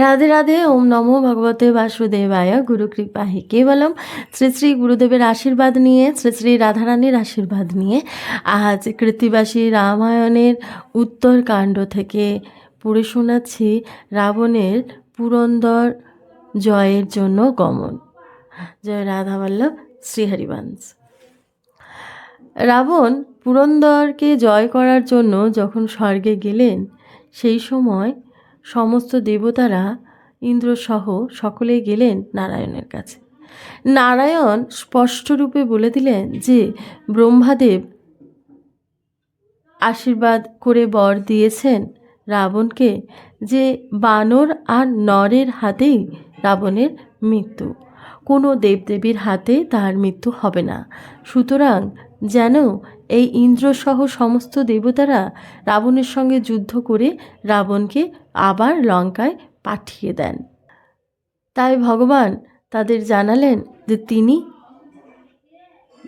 রাধে রাধে, ওম নমো ভগবতে বাসুদেবায়, গুরু কৃপা হি কেবলম শ্রী শ্রী গুরুদেবের আশীর্বাদ নিয়ে, শ্রী শ্রী রাধারানীর আশীর্বাদ নিয়ে আজ কৃতিবাসী রামায়ণের উত্তরকাণ্ড থেকে পড়ে শোনাচ্ছি রাবণের পুরন্দর জয়ের জন্য গমন। জয় রাধা বল্লভ শ্রীহরিবংশ রাবণ পুরন্দরকে জয় করার জন্য যখন স্বর্গে গেলেন, সেই সময় সমস্ত দেবতারা ইন্দ্রসহ সকলেই গেলেন নারায়ণের কাছে। নারায়ণ স্পষ্টরূপে বলে দিলেন যে, ব্রহ্মাদেব আশীর্বাদ করে বর দিয়েছেন রাবণকে যে বানর আর নরের হাতেই রাবণের মৃত্যু। কোনো দেবদেবীর হাতে তার মৃত্যু হবে না। সুতরাং যেন এই ইন্দ্রসহ সমস্ত দেবতারা রাবণের সঙ্গে যুদ্ধ করে রাবণকে আবার লঙ্কায় পাঠিয়ে দেন। তাই ভগবান তাদের জানালেন যে তিনি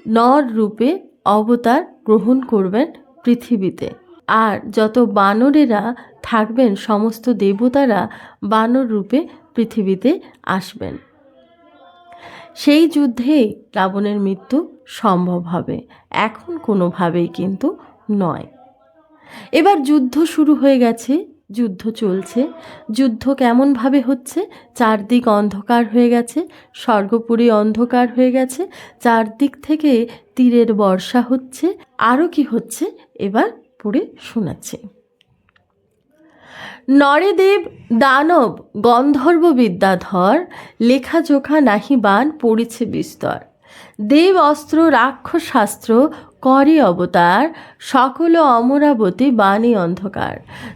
নর রূপে অবতার গ্রহণ করবেন পৃথিবীতে। আর যত বানরেরা থাকবেন, সমস্ত দেবতারা বানর রূপে পৃথিবীতে আসবেন। সেই যুদ্ধেই রাবণের মৃত্যু সম্ভব হবে। এখন কোনোভাবেই কিন্তু নয়। এবার যুদ্ধ শুরু হয়ে গেছে, যুদ্ধ চলছে। যুদ্ধ কেমনভাবে হচ্ছে? চারদিক অন্ধকার হয়ে গেছে, স্বর্গপুরী অন্ধকার হয়ে গেছে, চারদিক থেকে তীরের বর্ষা হচ্ছে। আরও কি হচ্ছে? এবার পড়ে শোনাচ্ছে। নরেদেব দানব গন্ধর্ব বিদ্যাধর লেখাজোখা নাহি বান পড়েছে বিস্তর। দেব অস্ত্র রাক্ষস শাস্ত্র করে অবতার সকল অমরাবতী বাণী অন্ধকার।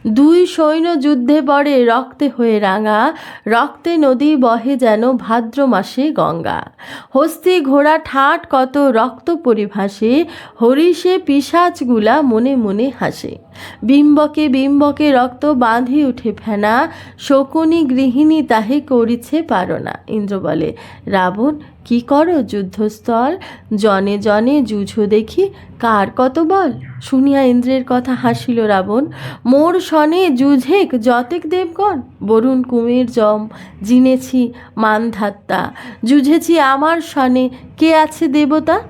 দুই সৈন্য যুদ্ধে পড়ে রক্তে হয়ে রাঙা, রক্তে নদী বহে যেন ভাদ্র মাসে গঙ্গা। হস্তি ঘোড়া ঠাট কত রক্ত পরিভাসে, হরিষে পিসাচগুলা মনে মনে হাসে। বিম্বকে বিম্বকে রক্ত বাঁধি উঠে ফেনা, শকুনি গৃহিণী তাহে করিছে পারো না ইন্দ্র বলে, রাবণ, কি করো যুদ্ধস্থল? জনে জনে জুঝো দেখি, কার কত বল? শুনিয়া ইন্দ্রের কথা হাসিল রাবণ। মোর সনে যুঝেক যতেক দেবগণ, বরুণ কুমির জম, জিনেছি মানধাত্তা। যুঝেছি আমার সনে কে আছে দেবতা?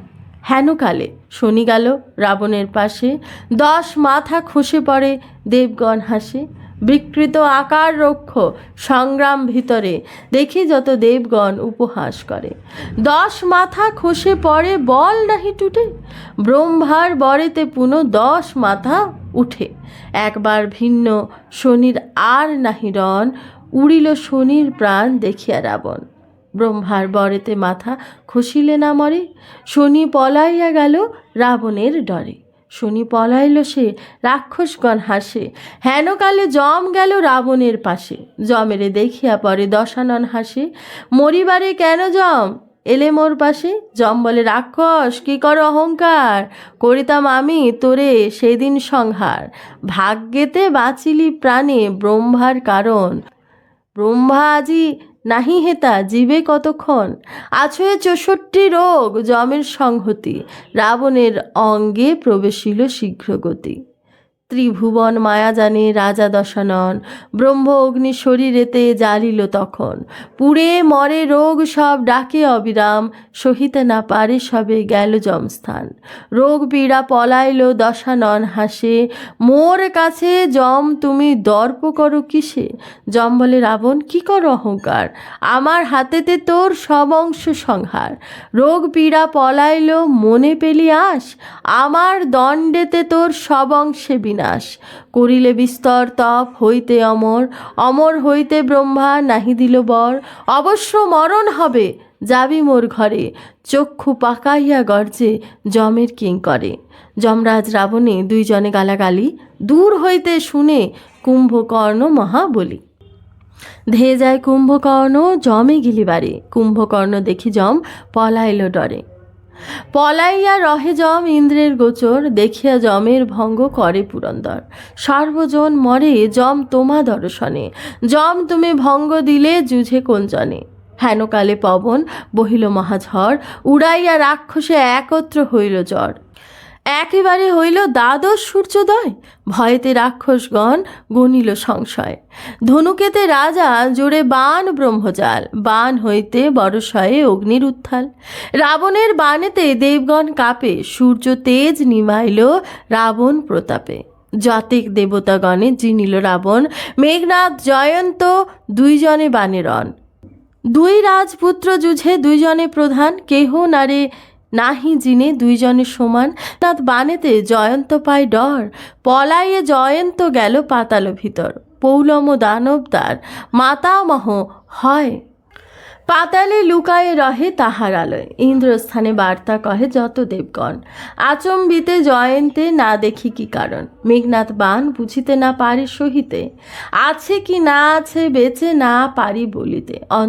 হেনকালে। শনি গেল রাবণের পাশে। দশ মাথা খসে পড়ে দেবগণ হাসে। বিকৃত আকার রক্ষ সংগ্রাম ভিতরে। দেখি যত দেবগণ উপহাস করে। দশ মাথা খসে পড়ে বল নাহি টুটে। ব্রহ্মার বরেতে পুনঃ দশ মাথা উঠে। একবার ভিন্ন শনির আর নাহি রণ, উড়িল শনির প্রাণ দেখিয়া রাবণ। ব্রহ্মার বরেতে মাথা খসিলে না মরে, শনি পলাইয়া গেল রাবণের ডরে। শনি পলাইল সে, রাক্ষসগণ হাসে। হেনকালে জম গেল রাবণের পাশে। জমেরে দেখিয়া পরে দশানন হাসে, মরিবারে কেন জম? এলে মোর পাশে? জম বলে, রাক্ষস, কি করো অহংকার? করিতাম আমি তোরে সেদিন সংহার। ভাগ্যেতে বাঁচিলি প্রাণে ব্রহ্মার কারণ। ব্রহ্মা আজি নাহি হেতা জীবে কতক্ষণ? আছয়ে চৌষট্টি রোগ জমের সংহতি। রাবণের অঙ্গে প্রবেশিল শীঘ্রগতি। ত্রিভুবন মায়া জানে রাজা দশানন। ব্রহ্ম অগ্নি শরীরেতে জ্বালিল তখন। পুড়ে মরে রোগ সব ডাকে অবিরাম, সহিতে না পারে সবে গেল জমস্থান। রোগ পীড়া পলাইল দশানন হাসে, মোর কাছে জম, তুমি দর্প করো কিসে? জম বলে, রাবণ, কি করো অহংকার? আমার হাতেতে তোর সব অংশ সংহার। রোগ পীড়া পলাইল, মনে পেলি আস? আমার দণ্ডেতে তোর সব অংশে বিনাশ করিলে বিস্তর তপ হইতে অমর অমর হইতে ব্রহ্মা নাহি দিল বর। অবশ্য মরণ হবে, যাবি মোর ঘরে। চক্ষু পাকাইয়া গর্জে জমের কিং করে। যমরাজ রাবণে দুইজনে গালাগালি, দূর হইতে শুনে কুম্ভকর্ণ মহা বলি ধেয়ে যায় কুম্ভকর্ণ জমে গিলিবারে। কুম্ভকর্ণ দেখি জম পলাইল ডরে। পলাইয়া রহে যম ইন্দ্রের গোচর, দেখিয়া যমের ভঙ্গ করে পুরন্দর। সর্বজন মরে যম তোমা দর্শনে যম তুমি ভঙ্গ দিলে যুঝে কোঞ্জনে। হেনকালে পবন বহিল মহাঝড়, উড়াইয়া রাক্ষসে একত্র হইল জ্বর। একেবারে হইল দ্বাদশ সূর্যোদয়। ভয়েতে রাক্ষসগণ গণিল সংশয়। ধনুকেতে রাজা জোরে বান ব্রহ্মজাল, বান হইতে বরসয়ে অগ্নির উত্থাল। রাবণের বানেতে দেবগণ কাপে, সূর্য তেজ নিমাইল রাবণ প্রতাপে। যতেক দেবতাগণে জিনিল রাবণ মেঘনাথ জয়ন্ত দুইজনে বানেরন দুই রাজপুত্র যুঝে দুইজনে প্রধান, কেহ নারে নাহি জিনে দুইজনে সমান, তাঁত বানেতে জয়ন্ত পায় ডর পলাইয়ে জয়ন্ত গেল পাতাল ভিতর, পৌলম দানব তার মাতামহ হয়। পাতালে লুকায়ে রহে তাহার আলোয়, ইন্দ্রস্থানে বার্তা কহে যত দেবগণ, আচম্বিতে জয়ন্তে না দেখি কি কারণ, মেঘনাথ বান বুঝিতে না পারে সহিতে, আছে কি না আছে বেঁচে না পারি বলিতে অন্ত